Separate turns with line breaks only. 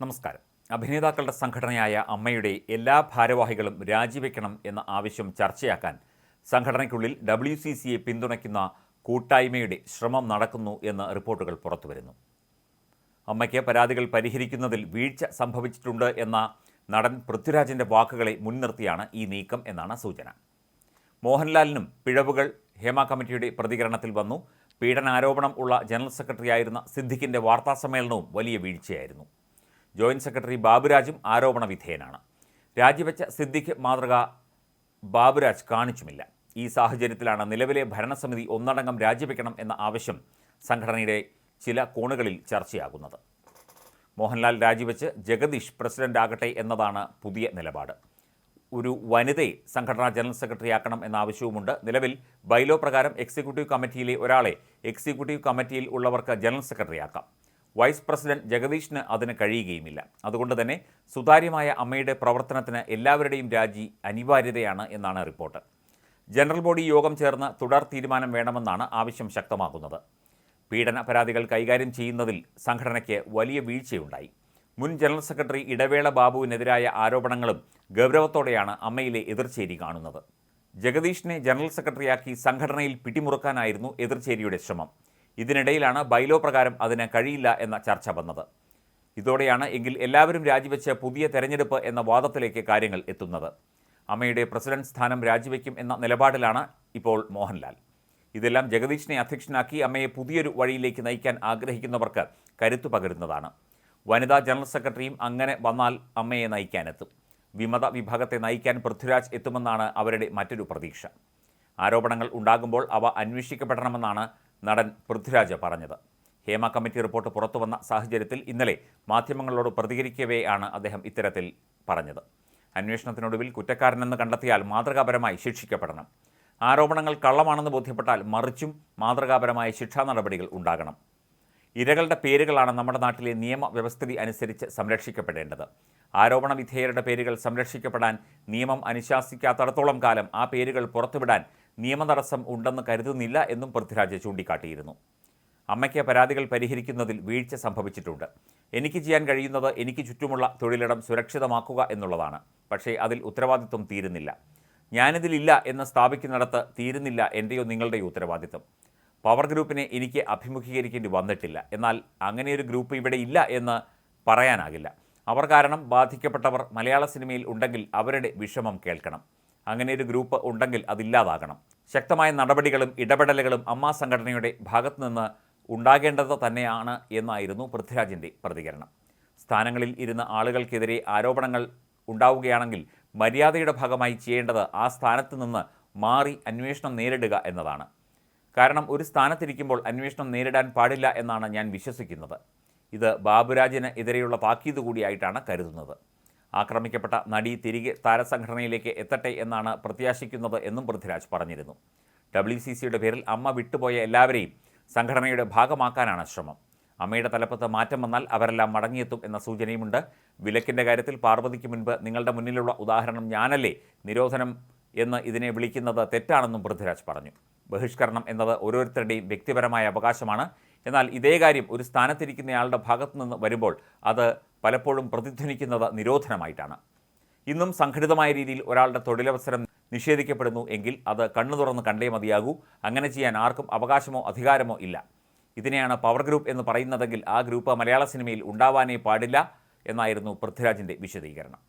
നമസ്കാരം. അഭിനേതാക്കളുടെ സംഘടനയായ അമ്മയുടെ എല്ലാ ഭാരവാഹികളും രാജിവെക്കണം എന്ന ആവശ്യം ചർച്ചയാക്കാൻ സംഘടനയ്ക്കുള്ളിൽ ഡബ്ല്യു സി സിയെ പിന്തുണയ്ക്കുന്ന കൂട്ടായ്മയുടെ ശ്രമം നടക്കുന്നു എന്ന് റിപ്പോർട്ടുകൾ പുറത്തുവരുന്നു. അമ്മയ്ക്ക് പരാതികൾ പരിഹരിക്കുന്നതിൽ വീഴ്ച സംഭവിച്ചിട്ടുണ്ട് എന്ന നടൻ പൃഥ്വിരാജിന്റെ വാക്കുകളെ മുൻനിർത്തിയാണ് ഈ നീക്കം എന്നാണ് സൂചന. മോഹൻലാലിനും പിഴവുകൾ ഹേമ കമ്മിറ്റിയുടെ പ്രതികരണത്തിൽ വന്നു. പീഡനാരോപണം ഉള്ള ജനറൽ സെക്രട്ടറിയായിരുന്ന സിദ്ദിഖിന്റെ വാർത്താസമ്മേളനവും വലിയ വീഴ്ചയായിരുന്നു. ജോയിന്റ് സെക്രട്ടറി ബാബുരാജും ആരോപണ വിധേയനാണ്. രാജിവെച്ച സിദ്ദിഖ് മാതൃക ബാബുരാജ് കാണിച്ചുമില്ല. ഈ സാഹചര്യത്തിലാണ് നിലവിലെ ഭരണസമിതി ഒന്നടങ്കം രാജിവെക്കണം എന്ന ആവശ്യം സംഘടനയുടെ ചില കോണുകളിൽ ചർച്ചയാകുന്നത്. മോഹൻലാൽ രാജിവെച്ച് ജഗദീഷ് പ്രസിഡന്റ് ആകട്ടെ എന്നതാണ് പുതിയ നിലപാട്. ഒരു വനിതയെ സംഘടനാ ജനറൽ സെക്രട്ടറി ആക്കണം എന്ന ആവശ്യവുമുണ്ട്. നിലവിൽ ബൈലോ പ്രകാരം എക്സിക്യൂട്ടീവ് കമ്മിറ്റിയിലെ ഒരാളെ എക്സിക്യൂട്ടീവ് കമ്മിറ്റിയിൽ ഉള്ളവർക്ക് ജനറൽ സെക്രട്ടറി ആക്കാം. വൈസ് പ്രസിഡന്റ് ജഗദീഷിന് അതിന് കഴിയുകയുമില്ല. അതുകൊണ്ട് തന്നെ സുതാര്യമായ അമ്മയുടെ പ്രവർത്തനത്തിന് എല്ലാവരുടെയും രാജി അനിവാര്യതയാണ് എന്നാണ് റിപ്പോർട്ട്. ജനറൽ ബോഡി യോഗം ചേർന്ന് തുടർ തീരുമാനം വേണമെന്നാണ് ആവശ്യം ശക്തമാക്കുന്നത് പീഡന പരാതികൾ കൈകാര്യം ചെയ്യുന്നതിൽ സംഘടനയ്ക്ക് വലിയ വീഴ്ചയുണ്ടായി. മുൻ ജനറൽ സെക്രട്ടറി ഇടവേള ബാബുവിനെതിരായ ആരോപണങ്ങളും ഗൗരവത്തോടെയാണ് അമ്മയിലെ എതിർചേരി കാണുന്നത്. ജഗദീഷിനെ ജനറൽ സെക്രട്ടറിയാക്കി സംഘടനയിൽ പിടിമുറുക്കാനായിരുന്നു എതിർചേരിയുടെ ശ്രമം. ഇതിനിടയിലാണ് ബൈലോ പ്രകാരം അതിന് കഴിയില്ല എന്ന ചർച്ച വന്നത്. ഇതോടെയാണ് എങ്കിൽ എല്ലാവരും രാജിവെച്ച് പുതിയ തെരഞ്ഞെടുപ്പ് എന്ന വാദത്തിലേക്ക് കാര്യങ്ങൾ എത്തുന്നത്. അമ്മയുടെ പ്രസിഡന്റ് സ്ഥാനം രാജിവെക്കും എന്ന നിലപാടിലാണ് ഇപ്പോൾ മോഹൻലാൽ. ഇതെല്ലാം ജഗദീഷിനെ അധ്യക്ഷനാക്കി അമ്മയെ പുതിയൊരു വഴിയിലേക്ക് നയിക്കാൻ ആഗ്രഹിക്കുന്നവർക്ക് കരുത്തു പകരുന്നതാണ്. വനിതാ ജനറൽ സെക്രട്ടറിയും അങ്ങനെ വന്നാൽ അമ്മയെ നയിക്കാനെത്തും. വിമത വിഭാഗത്തെ നയിക്കാൻ പൃഥ്വിരാജ് എത്തുമെന്നാണ് അവരുടെ മറ്റൊരു പ്രതീക്ഷ. ആരോപണങ്ങൾ ഉണ്ടാകുമ്പോൾ അവ അന്വേഷിക്കപ്പെടണമെന്നാണ് നടൻ പൃഥ്വിരാജ് പറഞ്ഞത്. ഹേമ കമ്മിറ്റി റിപ്പോർട്ട് പുറത്തുവന്ന സാഹചര്യത്തിൽ ഇന്നലെ മാധ്യമങ്ങളോട് പ്രതികരിക്കവെയാണ് അദ്ദേഹം ഇത്തരത്തിൽ പറഞ്ഞത്. അന്വേഷണത്തിനൊടുവിൽ കുറ്റക്കാരനെന്ന് കണ്ടെത്തിയാൽ മാതൃകാപരമായി ശിക്ഷിക്കപ്പെടണം. ആരോപണങ്ങൾ കള്ളമാണെന്ന് ബോധ്യപ്പെട്ടാൽ മറിച്ചും മാതൃകാപരമായ ശിക്ഷാ നടപടികൾ ഉണ്ടാകണം. ഇരകളുടെ പേരുകളാണ് നമ്മുടെ നാട്ടിലെ നിയമവ്യവസ്ഥിതി അനുസരിച്ച് സംരക്ഷിക്കപ്പെടേണ്ടത്. ആരോപണ വിധേയരുടെ പേരുകൾ സംരക്ഷിക്കപ്പെടാൻ നിയമം അനുശാസിക്കാത്തടത്തോളം കാലം ആ പേരുകൾ പുറത്തുവിടാൻ നിയമതടസ്സം ഉണ്ടെന്ന് കരുതുന്നില്ല എന്നും പൃഥ്വിരാജ് ചൂണ്ടിക്കാട്ടിയിരുന്നു. അമ്മയ്ക്ക് പരാതികൾ പരിഹരിക്കുന്നതിൽ വീഴ്ച സംഭവിച്ചിട്ടുണ്ട്. എനിക്ക് ചെയ്യാൻ കഴിയുന്നത് എനിക്ക് ചുറ്റുമുള്ള തൊഴിലിടം സുരക്ഷിതമാക്കുക എന്നുള്ളതാണ്. പക്ഷേ അതിൽ ഉത്തരവാദിത്വം തീരുന്നില്ല. ഞാനിതിലില്ല എന്ന് സ്ഥാപിക്കുന്നിടത്ത് തീരുന്നില്ല എന്റെയോ നിങ്ങളുടെയോ ഉത്തരവാദിത്വം. പവർ ഗ്രൂപ്പിനെ എനിക്ക് അഭിമുഖീകരിക്കേണ്ടി വന്നിട്ടില്ല. എന്നാൽ അങ്ങനെയൊരു ഗ്രൂപ്പ് ഇവിടെ ഇല്ല എന്ന് പറയാനാകില്ല. അവർ കാരണം ബാധിക്കപ്പെട്ടവർ മലയാള സിനിമയിൽ ഉണ്ടെങ്കിൽ അവരുടെ വിഷമം കേൾക്കണം. അങ്ങനെ ഒരു ഗ്രൂപ്പ് ഉണ്ടെങ്കിൽ അതില്ലാതാകണം. ശക്തമായ നടപടികളും ഇടപെടലുകളും അമ്മ സംഘടനയുടെ ഭാഗത്തു നിന്ന് ഉണ്ടാകേണ്ടത് തന്നെയാണ് എന്നായിരുന്നു പൃഥ്വിരാജിന്റെ പ്രതികരണം. സ്ഥാനങ്ങളിൽ ഇരുന്ന ആളുകൾക്കെതിരെ ആരോപണങ്ങൾ ഉണ്ടാവുകയാണെങ്കിൽ മര്യാദയുടെ ഭാഗമായി ചെയ്യേണ്ടത് ആ സ്ഥാനത്ത് നിന്ന് മാറി അന്വേഷണം നേരിടുക എന്നതാണ്. കാരണം ഒരു സ്ഥാനത്തിരിക്കുമ്പോൾ അന്വേഷണം നേരിടാൻ പാടില്ല എന്നാണ് ഞാൻ വിശ്വസിക്കുന്നത്. ഇത് ബാബുരാജിന് എതിരെയുള്ള താക്കീത് കൂടിയായിട്ടാണ് കരുതുന്നത്. ആക്രമിക്കപ്പെട്ട നടി തിരികെ താരസംഘടനയിലേക്ക് എത്തട്ടെ എന്നാണ് പ്രത്യാശിക്കുന്നത് എന്നും പൃഥ്വിരാജ് പറഞ്ഞിരുന്നു. ഡബ്ല്യു സി സിയുടെ പേരിൽ അമ്മ വിട്ടുപോയ എല്ലാവരെയും സംഘടനയുടെ ഭാഗമാക്കാനാണ് ശ്രമം. അമ്മയുടെ തലപ്പത്ത് മാറ്റം വന്നാൽ അവരെല്ലാം മടങ്ങിയെത്തും എന്ന സൂചനയുമുണ്ട്. വിലക്കിന്റെ കാര്യത്തിൽ പാർവതിക്ക് മുൻപ് നിങ്ങളുടെ മുന്നിലുള്ള ഉദാഹരണം ഞാനല്ലേ? നിരോധനം എന്ന് ഇതിനെ വിളിക്കുന്നത് തെറ്റാണെന്നും പൃഥ്വിരാജ് പറഞ്ഞു. ബഹിഷ്കരണം എന്നത് ഓരോരുത്തരുടെയും വ്യക്തിപരമായ അവകാശമാണ്. എന്നാൽ ഇതേ കാര്യം ഒരു സ്ഥാനത്തിരിക്കുന്നയാളുടെ ഭാഗത്തു നിന്ന് വരുമ്പോൾ അത് പലപ്പോഴും പ്രതിധ്വനിക്കുന്നത് നിരോധനമായിട്ടാണ്. ഇന്നും സംഘടിതമായ രീതിയിൽ ഒരാളുടെ തൊഴിലവസരം നിഷേധിക്കപ്പെടുന്നു എങ്കിൽ അത് കണ്ണു തുറന്ന് കണ്ടേ മതിയാകൂ. അങ്ങനെ ചെയ്യാൻ ആർക്കും അവകാശമോ അധികാരമോ ഇല്ല. ഇതിനെയാണ് പവർ ഗ്രൂപ്പ് എന്ന് പറയുന്നതെങ്കിൽ ആ ഗ്രൂപ്പ് മലയാള സിനിമയിൽ ഉണ്ടാവാനേ പാടില്ല എന്നായിരുന്നു പൃഥ്വിരാജിന്റെ വിശദീകരണം.